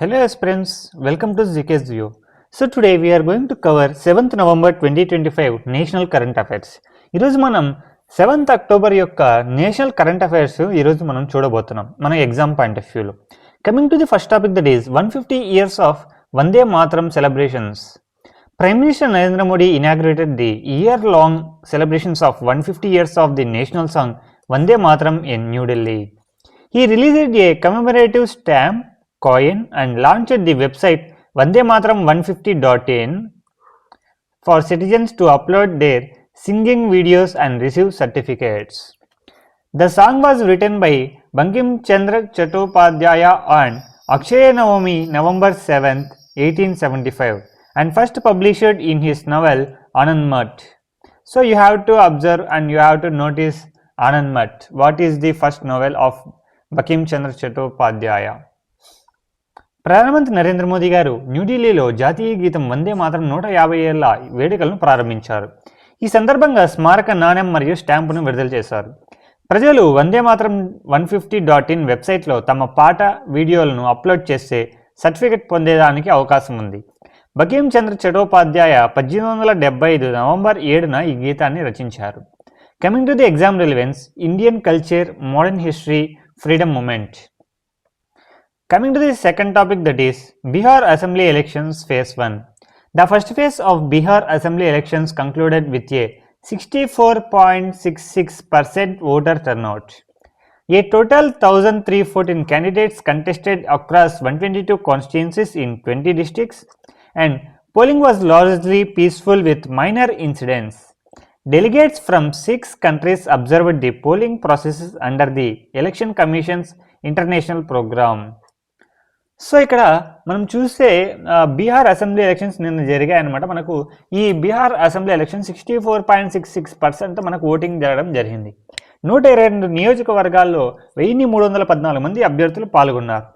Hello aspirants, welcome to ZK's View. So today we are going to cover 7th November 2025 national current affairs ఈరోజు మనం seventh October యొక్క national current affairs ఈరోజు మనం చూడబోతున్నాం మన exam point of వ్యూలో coming to the first topic that is one fifty years of Vande Mataram celebrations prime minister Narendra Modi inaugurated the year long celebrations of one fifty years of the national song Vande Mataram in New Delhi he released a commemorative stamp coin and launched the website vandematram150.in for citizens to upload their singing videos and receive certificates. The song was written by Bankim Chandra Chattopadhyaya on Akshaya Navami, November 7, 1875 and first published in his novel Anandmat. So you have to observe and you have to notice Anandmat. What is the first novel of Bankim Chandra Chattopadhyaya? ప్రధానమంత్రి నరేంద్ర మోదీ గారు న్యూఢిల్లీలో జాతీయ గీతం వందే మాత్రం నూట యాభై ఏళ్ళ వేడుకలను ప్రారంభించారు. ఈ సందర్భంగా స్మారక నాణ్యం మరియు స్టాంపును విడుదల చేశారు. ప్రజలు వందే మాత్రం వన్ ఫిఫ్టీ డాట్ ఇన్ వెబ్సైట్లో తమ పాట వీడియోలను అప్లోడ్ చేస్తే సర్టిఫికెట్ పొందేదానికి అవకాశం ఉంది. బకీం చంద్ర చటోపాధ్యాయ పద్దెనిమిది వందల డెబ్బై ఐదు నవంబర్ ఏడున ఈ గీతాన్ని రచించారు. Coming to the exam relevance Indian culture modern history freedom movement. Coming to the second topic that is Bihar Assembly Elections Phase 1. The first phase of Bihar Assembly elections concluded with a 64.66% voter turnout. A total 1314 candidates contested across 122 constituencies in 20 districts and polling was largely peaceful with minor incidents. Delegates from six countries observed the polling processes under the Election Commission's international program. So ఇక్కడ మనం చూస్తే Bihar assembly elections నిన్న జరిగాయి అనమాట మనకు ఈ Bihar assembly election sixty four point six six percent మనకు voting జరగడం జరిగింది. నూట ఇరవై రెండు నియోజకవర్గాల్లో వెయ్యి మూడు వందల పద్నాలుగు మంది అభ్యర్థులు పాల్గొన్నారు.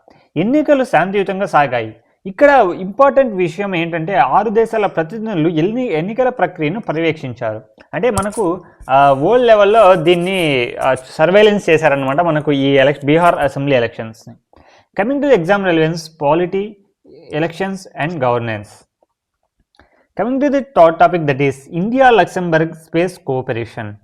ఎన్నికలు శాంతియుతంగా సాగాయి. ఇక్కడ ఇంపార్టెంట్ విషయం ఏంటంటే ఆరు దేశాల ప్రతినిధులు ఎన్ని ఎన్నికల ప్రక్రియను పర్యవేక్షించారు. అంటే మనకు వరల్డ్ లెవెల్లో దీన్ని సర్వేలెన్స్ చేశారనమాట మనకు ఈ ఎలక్ష బీహార్ అసెంబ్లీ ఎలక్షన్స్ని. Coming to the exam relevance, polity, elections and governance. Coming to the third topic that is India-Luxembourg space cooperation.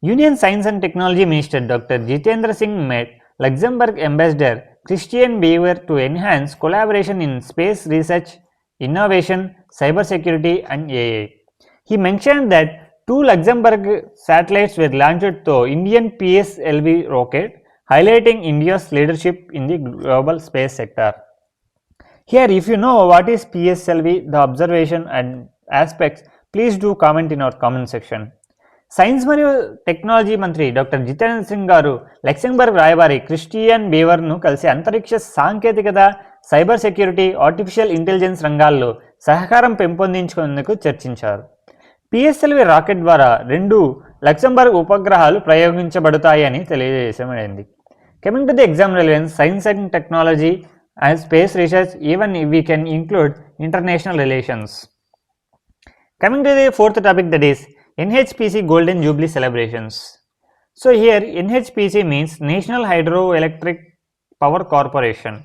Union Science and Technology Minister Dr. Jitendra Singh met Luxembourg Ambassador Christian Beaver to enhance collaboration in space research, innovation, cyber security, and AI. He mentioned that two Luxembourg satellites were launched through Indian PSLV rocket highlighting India's leadership in the global space sector. Here, if you know what is PSLV, the observation and aspects, please do comment in our comment section. Science మరియు technology మంత్రి doctor Jitendra Singh గారు Luxembourg రాయబారి Christian బీవర్ను కలిసి అంతరిక్ష సాంకేతికత cyber security artificial intelligence రంగాల్లో సహకారం పెంపొందించుకునేందుకు చర్చించారు పిఎస్ఎల్వి రాకెట్ ద్వారా రెండు లక్సెంబర్గ్ ఉపగ్రహాలు ప్రయోగించబడతాయని తెలియజేసమైంది Coming to the exam relevance, science and technology and space research, even we can include international relations. Coming to the fourth topic that is NHPC Golden Jubilee celebrations. So here NHPC means National Hydroelectric Power Corporation.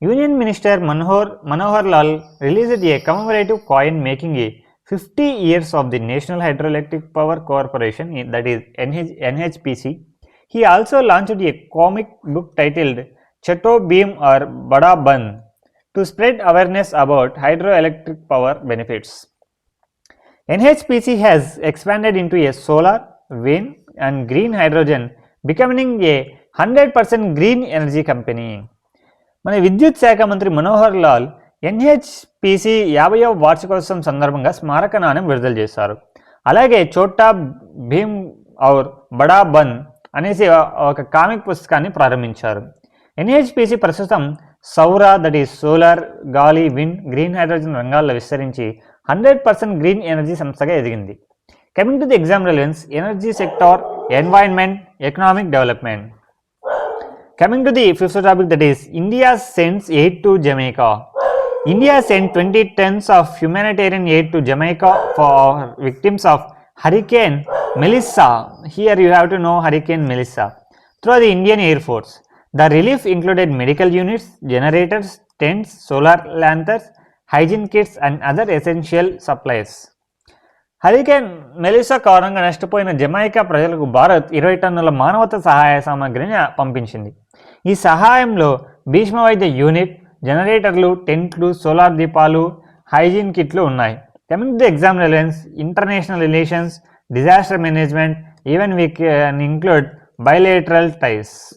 Union Minister Manohar, Manohar Lal released a commemorative coin making a 50 years of the National Hydroelectric Power Corporation that is NH, NHPC He also launched a comic book titled Chato Beam or Bada Ban to spread awareness about hydroelectric power benefits. NHPC has expanded into a solar, wind, and green hydrogen, becoming a 100% green energy company. మన విద్యుత్ శాఖ మంత్రి Manohar Lal NHPC యాభైవ వార్షికోత్సవం సందర్భంగా స్మారక నాణ్యం విడుదల చేశారు అలాగే చోటా భీమ్ ఔర్ బడా బన్ అనేసి ఒక కామిక్ పుస్తకాన్ని ప్రారంభించారు. ఎన్హెచ్పిసి ప్రస్తుతం సౌర దట్ ఈస్ సోలార్ గాలి విండ్ గ్రీన్ హైడ్రోజన్ రంగాల్లో విస్తరించి హండ్రెడ్ పర్సెంట్ గ్రీన్ ఎనర్జీ సంస్థగా ఎదిగింది. Coming to the exam relevance energy sector environment economic development coming to the fifth topic that is India sends aid to Jamaica. India sent 20 tons of humanitarian aid to Jamaica for victims of Hurricane Melissa. Here you have to know Hurricane Melissa through the Indian Air Force. The relief included medical units, generators, tents solar lanterns hygiene kits and other essential supplies hurricane Melissa కారణంగా నష్టపోయిన జమైకా ప్రజలకు భారత్ ఇరవై టన్నుల మానవత సహాయ సామాగ్రిని పంపించింది ఈ సహాయంలో భీష్మ వైద్య యూనిట్ జనరేటర్లు టెంట్లు సోలార్ దీపాలు హైజీన్ కిట్లు ఉన్నాయి Coming to the exam relevance, international relations, disaster management, even we can include bilateral ties.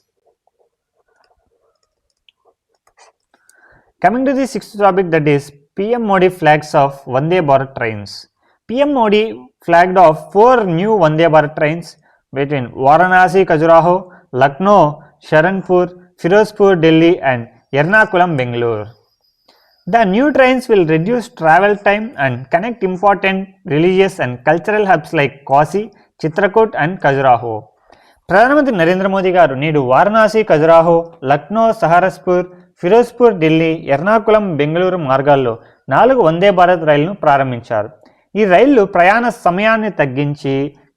Coming to the sixth topic that is PM Modi flags off Vande Bharat trains. PM Modi flagged off four new Vande Bharat trains between Varanasi, Kajuraho, Lucknow, Sharanpur, Firozpur, Delhi and Ernakulam, Bengaluru. The new trains will reduce travel time and connect important religious and cultural hubs like Kasi, Chitrakoot and Khajuraho. ప్రధానమంత్రి నరేంద్ర మోదీ గారు నేడు వారణాసి ఖజురాహో లక్నో సహరస్పూర్ ఫిరోజ్పూర్ ఢిల్లీ ఎర్నాకుళం బెంగళూరు మార్గాల్లో నాలుగు వందే భారత్ రైళ్ళను ప్రారంభించారు ఈ రైళ్ళు ప్రయాణ సమయాన్ని తగ్గించి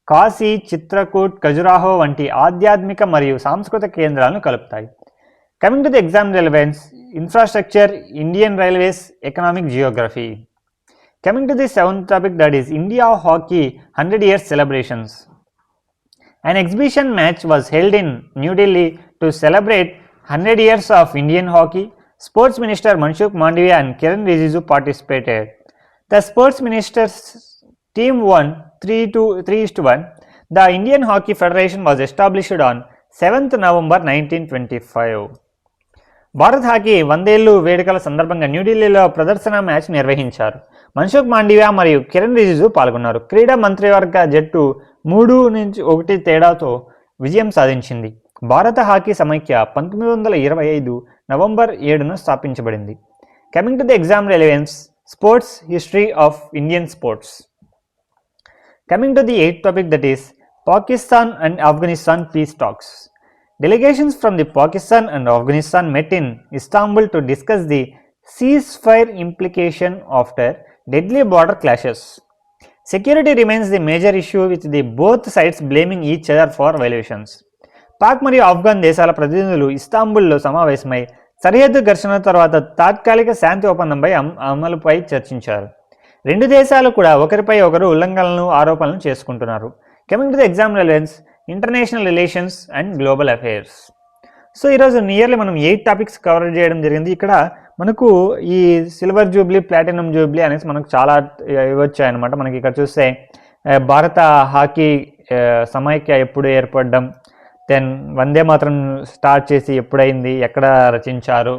కాశీ చిత్రకూట్ ఖజురాహో వంటి ఆధ్యాత్మిక మరియు సాంస్కృతిక కేంద్రాలను కలుపుతాయి coming to the exam relevance infrastructure, Indian Railways, economic geography. Coming to the seventh topic that is India Hockey 100 Years Celebrations. An exhibition match was held in New Delhi to celebrate 100 years of Indian hockey. Sports Minister Manshukh Mandavia and Kiran Rijiju participated. The sports minister's team won 3 to 3 to 1. The Indian Hockey Federation was established on 7th November 1925. Bharat hockey వందేళ్ళు వేడుకల సందర్భంగా న్యూఢిల్లీలో ప్రదర్శన match నిర్వహించారు. మన్సుఖ్ మాండివా మరియు కిరణ్ రిజిజు పాల్గొన్నారు. క్రీడా మంత్రివర్గ జట్టు మూడు నుంచి ఒకటి తేడాతో విజయం సాధించింది. భారత హాకీ సమైక్య పంతొమ్మిది వందల ఇరవై ఐదు నవంబర్ ఏడున స్థాపించబడింది. Coming to the exam relevance sports history of Indian sports coming to the eighth topic that is Pakistan and Afghanistan peace talks Delegations from the Pakistan and Afghanistan met in Istanbul to discuss the ceasefire implication after deadly border clashes. Security remains the major issue with the both sides blaming each other for violations. Pak మరియు ఆఫ్ఘన్ దేశాల ప్రతినిధులు ఇస్తాంబుల్లో సమావేశమై సరిహద్దు ఘర్షణ తర్వాత తాత్కాలిక శాంతి ఒప్పందంపై అమ్- అమలుపై చర్చించారు రెండు దేశాలు కూడా ఒకరిపై ఒకరు ఉల్లంఘనలను ఆరోపణలు చేసుకుంటున్నారు coming to the exam relevance international relations and global affairs so ఈరోజు నియర్లీ మనం ఎయిట్ టాపిక్స్ కవర్ చేయడం జరిగింది. ఇక్కడ మనకు ఈ సిల్వర్ జూబ్లీ ప్లాటినం జూబ్లీ అనేసి మనకు చాలా ఇవ్వచ్చాయన్నమాట మనకి ఇక్కడ చూస్తే భారత హాకీ సమైక్య ఎప్పుడు ఏర్పడడం దెన్ వందే మాత్రం స్టార్ట్ చేసి ఎప్పుడైంది ఎక్కడ రచించారు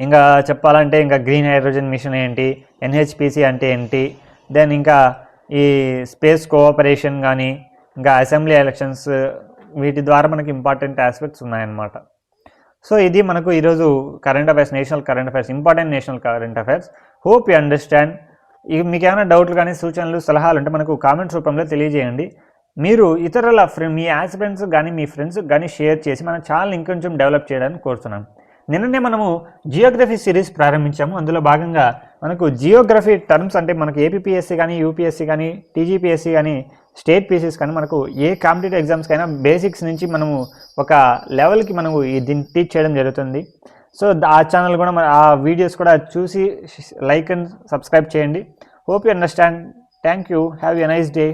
ఇంకా చెప్పాలంటే ఇంకా గ్రీన్ హైడ్రోజన్ మిషన్ ఏంటి ఎన్హెచ్పిసి అంటే ఏంటి దెన్ ఇంకా ఈ స్పేస్ కోఆపరేషన్ కానీ ఇంకా అసెంబ్లీ ఎలక్షన్స్ వీటి ద్వారా మనకి ఇంపార్టెంట్ ఆస్పెక్ట్స్ ఉన్నాయన్నమాట. సో ఇది మనకు ఈరోజు current affairs national current affairs important national current affairs hope you understand మీకు ఏమైనా డౌట్లు కానీ సూచనలు సలహాలు ఉంటే మనకు కామెంట్స్ రూపంలో తెలియజేయండి. మీరు ఇతరుల ఫ్రెండ్ మీ యాస్పిరెంట్స్ కానీ మీ ఫ్రెండ్స్ కానీ షేర్ చేసి మన ఛానల్ ఇంకొంచెం డెవలప్ చేయడానికి కోరుతున్నాం. నిన్ననే మనము జియోగ్రఫీ సిరీస్ ప్రారంభించాము. అందులో భాగంగా మనకు జియోగ్రఫీ టర్మ్స్ అంటే మనకు ఏపీఎస్సీ కానీ యూపీఎస్సీ కానీ టీజీపీఎస్సీ కానీ స్టేట్ పీసెస్ కానీ మనకు ఏ కాంపిటేటివ్ ఎగ్జామ్స్కైనా బేసిక్స్ నుంచి మనము ఒక లెవెల్కి మనము దీన్ని టీచ్ చేయడం జరుగుతుంది. సో ఆ ఛానల్ కూడా మన ఆ వీడియోస్ కూడా చూసి లైక్ అండ్ సబ్స్క్రైబ్ చేయండి. Hope you understand. Thank you have a nice day.